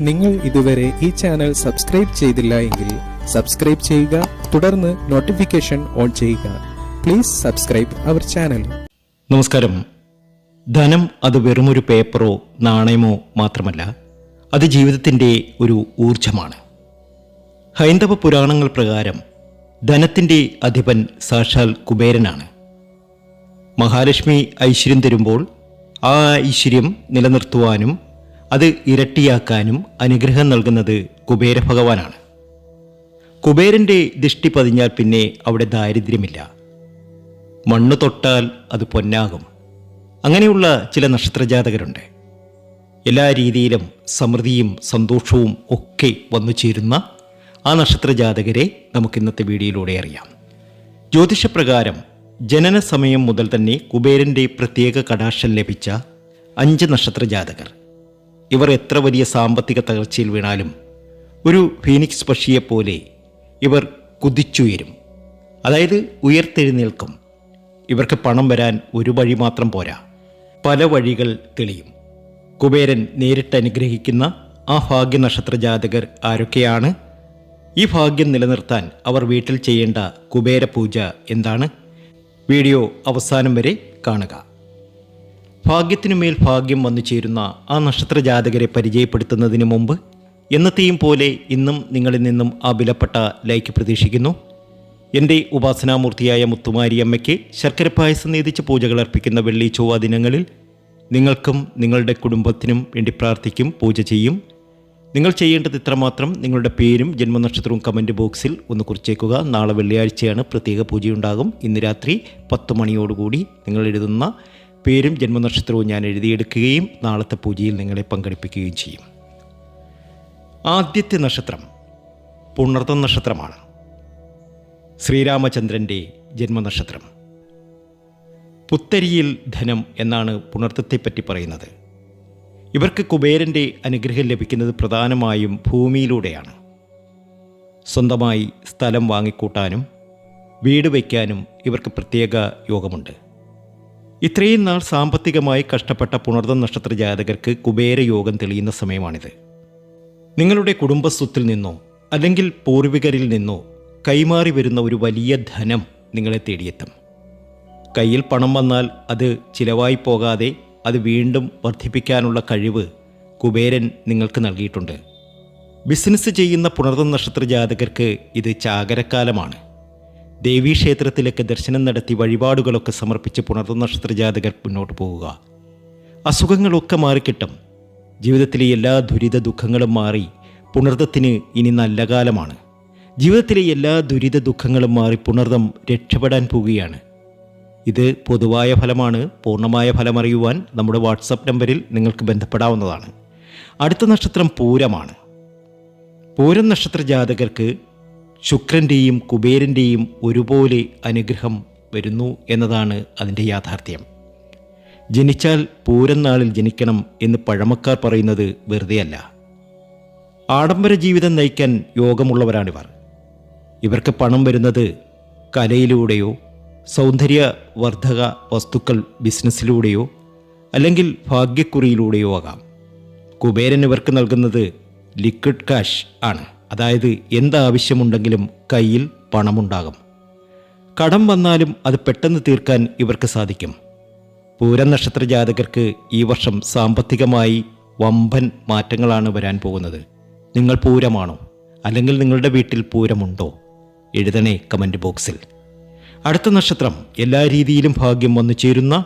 നിങ്ങൾ ഇതുവരെ ഈ ചാനൽ സബ്സ്ക്രൈബ് ചെയ്തില്ല എങ്കിൽ സബ്സ്ക്രൈബ് ചെയ്യുക തുടർന്ന് നോട്ടിഫിക്കേഷൻ ഓൺ ചെയ്യുക. പ്ലീസ് സബ്സ്ക്രൈബ് അവർ ചാനൽ നമസ്കാരം. ധനം അത് വെറുമൊരു പേപ്പറോ നാണയമോ മാത്രമല്ല അത് ജീവിതത്തിന്റെ ഒരു ഊർജമാണ് ഹൈന്ദവ പുരാണങ്ങൾ പ്രകാരം ധനത്തിന്റെ അധിപൻ സാക്ഷാൽ കുബേരനാണ്. മഹാലക്ഷ്മി ഐശ്വര്യം തരുമ്പോൾ ആ ഐശ്വര്യം നിലനിർത്തുവാനും അത് ഇരട്ടിയാക്കാനും അനുഗ്രഹം നൽകുന്നത് കുബേര ഭഗവാനാണ്. കുബേരന്റെ ദൃഷ്ടി പതിഞ്ഞാൽ പിന്നെ അവിടെ ദാരിദ്ര്യമില്ല. മണ്ണ് തൊട്ടാൽ അത് പൊന്നാകും. അങ്ങനെയുള്ള ചില നക്ഷത്രജാതകരുണ്ട്. എല്ലാ രീതിയിലും സമൃദ്ധിയും സന്തോഷവും ഒക്കെ വന്നു ചേരുന്ന ആ നക്ഷത്രജാതകരെ നമുക്ക് ഇന്നത്തെ വീഡിയോയിലൂടെ അറിയാം. ജ്യോതിഷപ്രകാരം ജനന സമയം മുതൽ തന്നെ കുബേരന്റെ പ്രത്യേക കടാക്ഷം ലഭിച്ച അഞ്ച് നക്ഷത്ര ജാതകർ ഇവർ എത്ര വലിയ സാമ്പത്തിക തകർച്ചയിൽ വീണാലും ഒരു ഫീനിക്സ് പക്ഷിയെപ്പോലെ ഇവർ കുതിച്ചുയരും. അതായത് ഉയർത്തെഴുന്നേൽക്കും. ഇവർക്ക് പണം വരാൻ ഒരു വഴി മാത്രം പോരാ. പല വഴികൾ തെളിയും. കുബേരൻ നേരിട്ട് അനുഗ്രഹിക്കുന്ന ആ ഭാഗ്യ നക്ഷത്ര ജാതകർ ആരൊക്കെയാണ്? ഈ ഭാഗ്യം നിലനിർത്താൻ അവർ വീട്ടിൽ ചെയ്യേണ്ട കുബേര പൂജ എന്താണ്? വീഡിയോ അവസാനം വരെ കാണുക. ഭാഗ്യത്തിനുമേൽ ഭാഗ്യം വന്നു ചേരുന്ന ആ നക്ഷത്ര ജാതകരെ പരിചയപ്പെടുത്തുന്നതിന് മുമ്പ് എന്നത്തെയും പോലെ ഇന്നും നിങ്ങളിൽ നിന്നും ആ വിലപ്പെട്ട ലൈക്ക് പ്രതീക്ഷിക്കുന്നു. എന്റെ ഉപാസനാമൂർത്തിയായ മുത്തുമാരിയമ്മയ്ക്ക് ശർക്കര പായസം നീതിച്ച് പൂജകൾ അർപ്പിക്കുന്ന വെള്ളി ചൊവ്വ ദിനങ്ങളിൽ നിങ്ങൾക്കും നിങ്ങളുടെ കുടുംബത്തിനും വേണ്ടി പ്രാർത്ഥിക്കും പൂജ ചെയ്യും. നിങ്ങൾ ചെയ്യേണ്ടത് ഇത്രമാത്രം. നിങ്ങളുടെ പേരും ജന്മനക്ഷത്രവും കമന്റ് ബോക്സിൽ ഒന്ന് കുറിച്ചേക്കുക. നാളെ വെള്ളിയാഴ്ചയാണ് പ്രത്യേക പൂജയുണ്ടാകും. ഇന്ന് രാത്രി പത്ത് മണിയോടുകൂടി നിങ്ങൾ എഴുതുന്ന പേരും ജന്മനക്ഷത്രവും ഞാൻ എഴുതിയെടുക്കുകയും നാളത്തെ പൂജയിൽ നിങ്ങളെ പങ്കെടുപ്പിക്കുകയും ചെയ്യും. ആദ്യത്തെ നക്ഷത്രം പുണർത്തം നക്ഷത്രമാണ്. ശ്രീരാമചന്ദ്രന്റെ ജന്മനക്ഷത്രം. പുത്തരിയിൽ ധനം എന്നാണ് പുണർത്തത്തെപ്പറ്റി പറയുന്നത്. ഇവർക്ക് കുബേരന്റെ അനുഗ്രഹം ലഭിക്കുന്നത് പ്രധാനമായും ഭൂമിയിലൂടെയാണ്. സ്വന്തമായി സ്ഥലം വാങ്ങിക്കൂട്ടാനും വീട് വയ്ക്കാനും ഇവർക്ക് പ്രത്യേക യോഗമുണ്ട്. ഇത്രയും നാൾ സാമ്പത്തികമായി കഷ്ടപ്പെട്ട പുണർതം നക്ഷത്ര ജാതകർക്ക് കുബേര യോഗം തെളിയുന്ന സമയമാണിത്. നിങ്ങളുടെ കുടുംബസ്വത്തിൽ നിന്നോ അല്ലെങ്കിൽ പൂർവികരിൽ നിന്നോ കൈമാറി വരുന്ന ഒരു വലിയ ധനം നിങ്ങളെ തേടിയെത്തും. കയ്യിൽ പണം വന്നാൽ അത് ചിലവായി പോകാതെ അത് വീണ്ടും വർദ്ധിപ്പിക്കാനുള്ള കഴിവ് കുബേരൻ നിങ്ങൾക്ക് നൽകിയിട്ടുണ്ട്. ബിസിനസ് ചെയ്യുന്ന പുണർതം നക്ഷത്ര ജാതകർക്ക് ഇത് ചാകരക്കാലമാണ്. ദേവീക്ഷേത്രത്തിലൊക്കെ ദർശനം നടത്തി വഴിപാടുകളൊക്കെ സമർപ്പിച്ച് പുണർതം നക്ഷത്ര ജാതകർ മുന്നോട്ട് പോവുക. അസുഖങ്ങളൊക്കെ മാറിക്കിട്ടും. ജീവിതത്തിലെ എല്ലാ ദുരിത ദുഃഖങ്ങളും മാറി പുണർദത്തിന് ഇനി നല്ല കാലമാണ്. ജീവിതത്തിലെ എല്ലാ ദുരിത ദുഃഖങ്ങളും മാറി പുണർദം രക്ഷപ്പെടാൻ പോവുകയാണ്. ഇത് പൊതുവായ ഫലമാണ്. പൂർണമായ ഫലമറിയുവാൻ നമ്മുടെ വാട്സപ്പ് നമ്പറിൽ നിങ്ങൾക്ക് ബന്ധപ്പെടാവുന്നതാണ്. അടുത്ത നക്ഷത്രം പൂരമാണ്. പൂരം നക്ഷത്ര ജാതകർക്ക് ശുക്രന്റെയും കുബേരന്റെയും ഒരുപോലെ അനുഗ്രഹം വരുന്നു എന്നതാണ് അതിന്റെ യാഥാർത്ഥ്യം. ജനിച്ചാൽ പൂരം നാളിൽ ജനിക്കണം എന്ന് പഴമക്കാർ പറയുന്നത് വെറുതെയല്ല. ആഡംബര ജീവിതം നയിക്കാൻ യോഗമുള്ളവരാണിവർ. ഇവർക്ക് പണം വരുന്നത് കലയിലൂടെയോ സൗന്ദര്യവർദ്ധക വസ്തുക്കൾ ബിസിനസ്സിലൂടെയോ അല്ലെങ്കിൽ ഭാഗ്യക്കുറിയിലൂടെയോ ആകാം. കുബേരൻ ഇവർക്ക് നൽകുന്നത് ലിക്വിഡ് കാഷ് ആണ്. അതായത് എന്താവശ്യമുണ്ടെങ്കിലും കയ്യിൽ പണമുണ്ടാകും. കടം വന്നാലും അത് പെട്ടെന്ന് തീർക്കാൻ ഇവർക്ക് സാധിക്കും. പൂരം നക്ഷത്ര ജാതകർക്ക് ഈ വർഷം സാമ്പത്തികമായി വമ്പൻ മാറ്റങ്ങളാണ് വരാൻ പോകുന്നത്. നിങ്ങൾ പൂരമാണോ? അല്ലെങ്കിൽ നിങ്ങളുടെ വീട്ടിൽ പൂരമുണ്ടോ? എഴുതണേ കമന്റ് ബോക്സിൽ. അടുത്ത നക്ഷത്രം എല്ലാ രീതിയിലും ഭാഗ്യം വന്നു ചേരുന്ന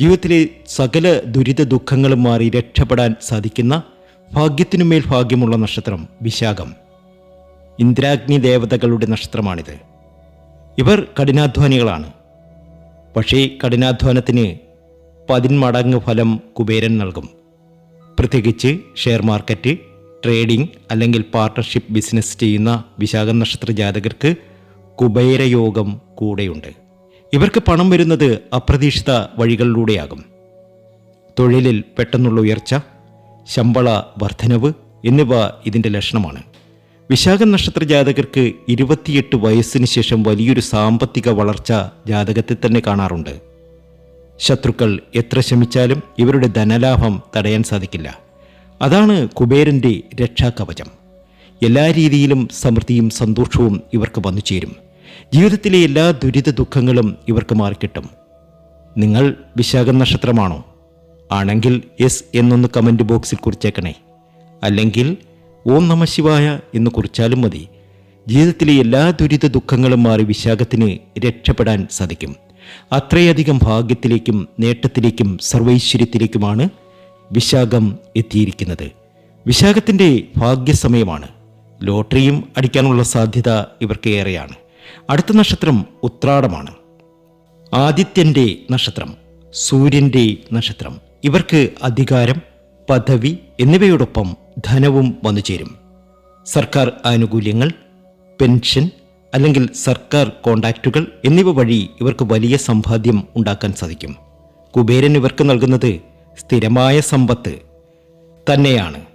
ജീവിതത്തിലെ സകല ദുരിത ദുഃഖങ്ങളും മാറി രക്ഷപ്പെടാൻ സാധിക്കുന്ന ഭാഗ്യത്തിനുമേൽ ഭാഗ്യമുള്ള നക്ഷത്രം വിശാഖം. ഇന്ദ്രാഗ്നി ദേവതകളുടെ നക്ഷത്രമാണിത്. ഇവർ കഠിനാധ്വാനികളാണ്. പക്ഷേ കഠിനാധ്വാനത്തിന് പതിന്മടങ്ങ് ഫലം കുബേരൻ നൽകും. പ്രത്യേകിച്ച് ഷെയർ മാർക്കറ്റ് ട്രേഡിംഗ് അല്ലെങ്കിൽ പാർട്ണർഷിപ്പ് ബിസിനസ് ചെയ്യുന്ന വിശാഖ നക്ഷത്ര ജാതകർക്ക് കുബേരയോഗം കൂടെയുണ്ട്. ഇവർക്ക് പണം വരുന്നത് അപ്രതീക്ഷിത വഴികളിലൂടെയാകും. തൊഴിലിൽ പെട്ടെന്നുള്ള ഉയർച്ച ശമ്പള വർധനവ് എന്നിവ ഇതിന്റെ ലക്ഷണമാണ്. വിശാഖ നക്ഷത്ര ജാതകർക്ക് ഇരുപത്തിയെട്ട് വയസ്സിന് ശേഷം വലിയൊരു സാമ്പത്തിക വളർച്ച ജാതകത്തിൽ തന്നെ കാണാറുണ്ട്. ശത്രുക്കൾ എത്ര ശ്രമിച്ചാലും ഇവരുടെ ധനലാഭം തടയാൻ സാധിക്കില്ല. അതാണ് കുബേരന്റെ രക്ഷാകവചം. എല്ലാ രീതിയിലും സമൃദ്ധിയും സന്തോഷവും ഇവർക്ക് വന്നു ചേരും. ജീവിതത്തിലെ എല്ലാ ദുരിത ദുഃഖങ്ങളും ഇവർക്ക് മാറിക്കിട്ടും. നിങ്ങൾ വിശാഖം നക്ഷത്രമാണോ? ആണെങ്കിൽ എസ് എന്നൊന്ന് കമന്റ് ബോക്സിൽ കുറിച്ചേക്കണേ. അല്ലെങ്കിൽ ഓം നമ ശിവായ എന്ന് കുറിച്ചാലും മതി. ജീവിതത്തിലെ എല്ലാ ദുരിത ദുഃഖങ്ങളും മാറി വിശാഖത്തിന് രക്ഷപ്പെടാൻ സാധിക്കും. അത്രയധികം ഭാഗ്യത്തിലേക്കും നേട്ടത്തിലേക്കും സർവൈശ്വര്യത്തിലേക്കുമാണ് വിശാഖം എത്തിയിരിക്കുന്നത്. വിശാഖത്തിന്റെ ഭാഗ്യസമയമാണ്. ലോട്ടറിയും അടിക്കാനുള്ള സാധ്യത ഇവർക്ക് ഏറെയാണ്. അടുത്ത നക്ഷത്രം ഉത്രാടമാണ്. ആദിത്യന്റെ നക്ഷത്രം സൂര്യന്റെ നക്ഷത്രം. ഇവർക്ക് അധികാരം പദവി എന്നിവയോടൊപ്പം ധനവും വന്നു ചേരും. സർക്കാർ ആനുകൂല്യങ്ങൾ പെൻഷൻ അല്ലെങ്കിൽ സർക്കാർ കോണ്ടാക്റ്റുകൾ എന്നിവ വഴി ഇവർക്ക് വലിയ സമ്പാദ്യം ഉണ്ടാക്കാൻ സാധിക്കും. കുബേരൻ ഇവർക്ക് നൽകുന്നത് സ്ഥിരമായ സമ്പത്ത് തന്നെയാണ്.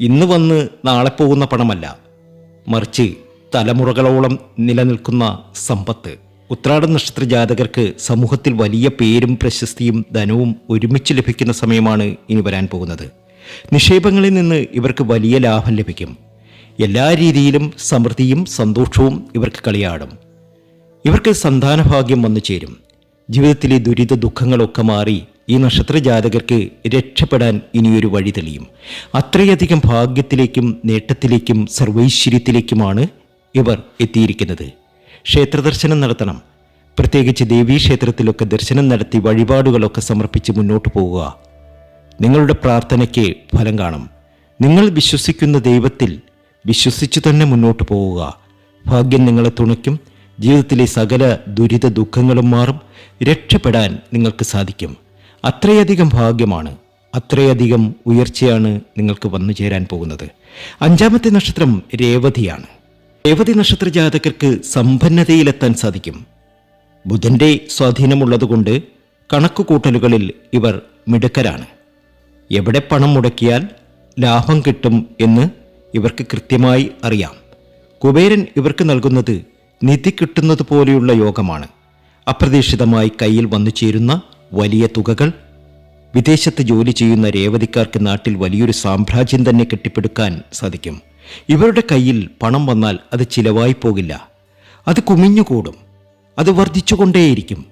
ഇന്ന് വന്ന് നാളെ പോകുന്ന പണമല്ല. മറിച്ച് തലമുറകളോളം നിലനിൽക്കുന്ന സമ്പത്ത്. ഉത്രാട നക്ഷത്ര ജാതകർക്ക് സമൂഹത്തിൽ വലിയ പേരും പ്രശസ്തിയും ധനവും ഒരുമിച്ച് ലഭിക്കുന്ന സമയമാണ് ഇനി വരാൻ പോകുന്നത്. നിക്ഷേപങ്ങളിൽ നിന്ന് ഇവർക്ക് വലിയ ലാഭം ലഭിക്കും. എല്ലാ രീതിയിലും സമൃദ്ധിയും സന്തോഷവും ഇവർക്ക് കളിയാടും. ഇവർക്ക് സന്താനഭാഗ്യം വന്നു ചേരും. ജീവിതത്തിലെ ദുരിത ദുഃഖങ്ങളൊക്കെ മാറി ഈ നക്ഷത്ര ജാതകർക്ക് രക്ഷപ്പെടാൻ ഇനിയൊരു വഴി തെളിയും. അത്രയധികം ഭാഗ്യത്തിലേക്കും നേട്ടത്തിലേക്കും സർവൈശ്വര്യത്തിലേക്കുമാണ് ഇവർ എത്തിയിരിക്കുന്നത്. ക്ഷേത്രദർശനം നടത്തണം. പ്രത്യേകിച്ച് ദേവീക്ഷേത്രത്തിലൊക്കെ ദർശനം നടത്തി വഴിപാടുകളൊക്കെ സമർപ്പിച്ച് മുന്നോട്ട് പോവുക. നിങ്ങളുടെ പ്രാർത്ഥനയ്ക്ക് ഫലം കാണും. നിങ്ങൾ വിശ്വസിക്കുന്ന ദൈവത്തിൽ വിശ്വസിച്ചു തന്നെ മുന്നോട്ട് പോവുക. ഭാഗ്യം നിങ്ങളെ തുണയ്ക്കും. ജീവിതത്തിലെ സകല ദുരിത ദുഃഖങ്ങളും മാറും. രക്ഷപ്പെടാൻ നിങ്ങൾക്ക് സാധിക്കും. അത്രയധികം ഭാഗ്യമാണ് അത്രയധികം ഉയർച്ചയാണ് നിങ്ങൾക്ക് വന്നു ചേരാൻ പോകുന്നത്. അഞ്ചാമത്തെ നക്ഷത്രം രേവതിയാണ്. രേവതി നക്ഷത്ര ജാതകർക്ക് സമ്പന്നതയിലെത്താൻ സാധിക്കും. ബുധന്റെ സ്വാധീനമുള്ളതുകൊണ്ട് കണക്കുകൂട്ടലുകളിൽ ഇവർ മിടുക്കരാണ്. എവിടെ പണം മുടക്കിയാൽ ലാഭം കിട്ടും എന്ന് ഇവർക്ക് കൃത്യമായി അറിയാം. കുബേരൻ ഇവർക്ക് നൽകുന്നത് നിധി കിട്ടുന്നത് പോലെയുള്ള യോഗമാണ്. അപ്രതീക്ഷിതമായി കയ്യിൽ വന്നു ചേരുന്ന വലിയ തുകകൾ? വിദേശത്ത് ജോലി ചെയ്യുന്ന രേവതിക്കാർക്ക് നാട്ടിൽ വലിയൊരു സാമ്രാജ്യം തന്നെ കെട്ടിപ്പടുക്കാൻ സാധിക്കും. ഇവരുടെ കയ്യിൽ പണം വന്നാൽ അത് ചിലവായി പോകില്ല. അത് കുമിഞ്ഞുകൂടും. അത് വർദ്ധിച്ചുകൊണ്ടേയിരിക്കും.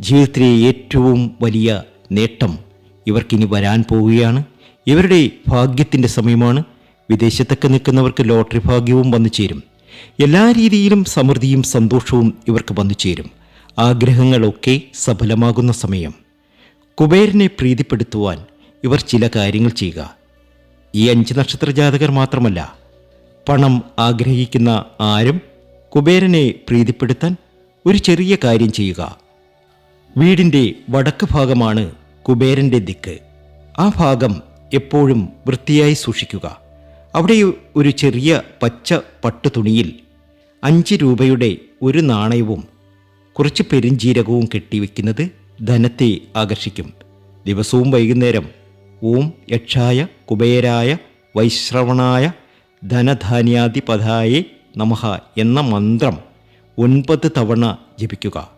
ജീവിതത്തിലെ ഏറ്റവും വലിയ നേട്ടം ഇവർക്കിനി വരാൻ പോവുകയാണ്. ഇവരുടെ ഭാഗ്യത്തിന്റെ സമയമാണ്. വിദേശത്തൊക്കെ നിൽക്കുന്നവർക്ക് ലോട്ടറി ഭാഗ്യവും വന്നു ചേരും. എല്ലാ രീതിയിലും സമൃദ്ധിയും സന്തോഷവും ഇവർക്ക് വന്നു ചേരും. ആഗ്രഹങ്ങളൊക്കെ സഫലമാകുന്ന സമയം. കുബേരനെ പ്രീതിപ്പെടുത്തുവാൻ ഇവർ ചില കാര്യങ്ങൾ ചെയ്യുക. ഈ അഞ്ച് നക്ഷത്ര ജാതകർ മാത്രമല്ല പണം ആഗ്രഹിക്കുന്ന ആരും കുബേരനെ പ്രീതിപ്പെടുത്താൻ ഒരു ചെറിയ കാര്യം ചെയ്യുക. വീടിന്റെ വടക്ക് ഭാഗമാണ് കുബേരന്റെ ദിക്ക്. ആ ഭാഗം എപ്പോഴും വൃത്തിയായി സൂക്ഷിക്കുക. അവിടെ ഒരു ചെറിയ പച്ച പട്ടു തുണിയിൽ അഞ്ച് രൂപയുടെ ഒരു നാണയവും കുറച്ച് പെരുംജീരകവും കെട്ടിവെക്കുന്നത് ധനത്തെ ആകർഷിക്കും. ദിവസവും വൈകുന്നേരം ഓം യക്ഷായ കുബേരായ വൈശ്രവണായ ധനധാന്യാധിപതായേ നമഹ എന്ന മന്ത്രം ഒൻപത് തവണ ജപിക്കുക.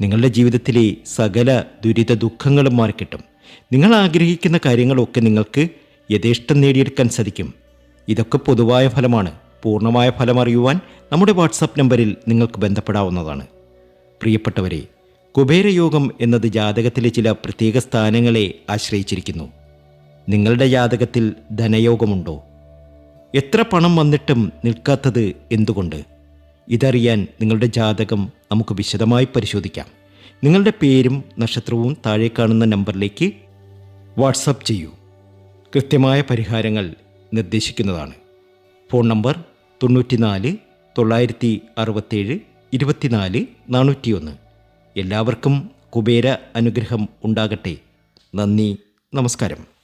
നിങ്ങളുടെ ജീവിതത്തിലെ സകല ദുരിത ദുഃഖങ്ങളും മാറിക്കിട്ടും. നിങ്ങൾ ആഗ്രഹിക്കുന്ന കാര്യങ്ങളൊക്കെ നിങ്ങൾക്ക് യഥേഷ്ടം നേടിയെടുക്കാൻ സാധിക്കും. ഇതൊക്കെ പൊതുവായ ഫലമാണ്. പൂർണമായ ഫലം അറിയുവാൻ നമ്മുടെ വാട്സാപ്പ് നമ്പറിൽ നിങ്ങൾക്ക് ബന്ധപ്പെടാവുന്നതാണ്. പ്രിയപ്പെട്ടവരെ കുബേരയോഗം എന്നത് ജാതകത്തിലെ ചില പ്രത്യേക സ്ഥാനങ്ങളെ ആശ്രയിച്ചിരിക്കുന്നു. നിങ്ങളുടെ ജാതകത്തിൽ ധനയോഗമുണ്ടോ? എത്ര പണം വന്നിട്ടും നിൽക്കാത്തത് എന്തുകൊണ്ട്? ഇതറിയാൻ നിങ്ങളുടെ ജാതകം നമുക്ക് വിശദമായി പരിശോധിക്കാം. നിങ്ങളുടെ പേരും നക്ഷത്രവും താഴെ കാണുന്ന നമ്പറിലേക്ക് വാട്സപ്പ് ചെയ്യൂ. കൃത്യമായ പരിഹാരങ്ങൾ നിർദ്ദേശിക്കുന്നതാണ്. ഫോൺ നമ്പർ തൊണ്ണൂറ്റിനാല് തൊള്ളായിരത്തി അറുപത്തേഴ് ഇരുപത്തിനാല് നാനൂറ്റിയൊന്ന്. എല്ലാവർക്കും കുബേര അനുഗ്രഹം ഉണ്ടാകട്ടെ. നന്ദി നമസ്കാരം.